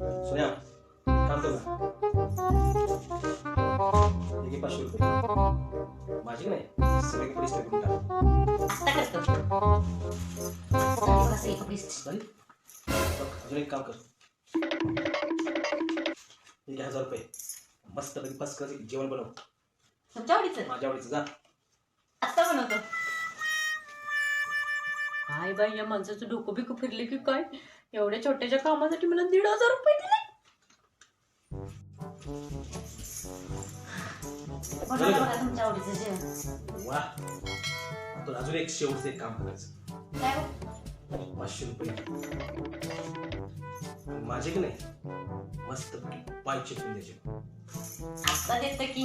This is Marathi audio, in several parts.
सोन्या काम कर ना घे पाचशे रुपये माझी नाही सगळे कपडे टाक अजून एक काम कर घे हजार रुपये मस्त पैकी बस कर जेवण बनव तुमच्या आवडीचं माझ्या आवडीचं जा आत्ता बनवतो बाई या माणसाचं डोकं बिकं फिरले की काय? एवढ्या छोट्याच्या कामासाठी मला दीड हजार रुपये दिले बनवतो बघा तुमच्या आवडीचं जेवण वा. आता अजून एक शेवटचं एक काम करायचं. काय हो? पाचशे रुपये. माझे की नाही? मस्त पाय चिपकून द्यायचे आत्ता देतं की.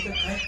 觉得，哎，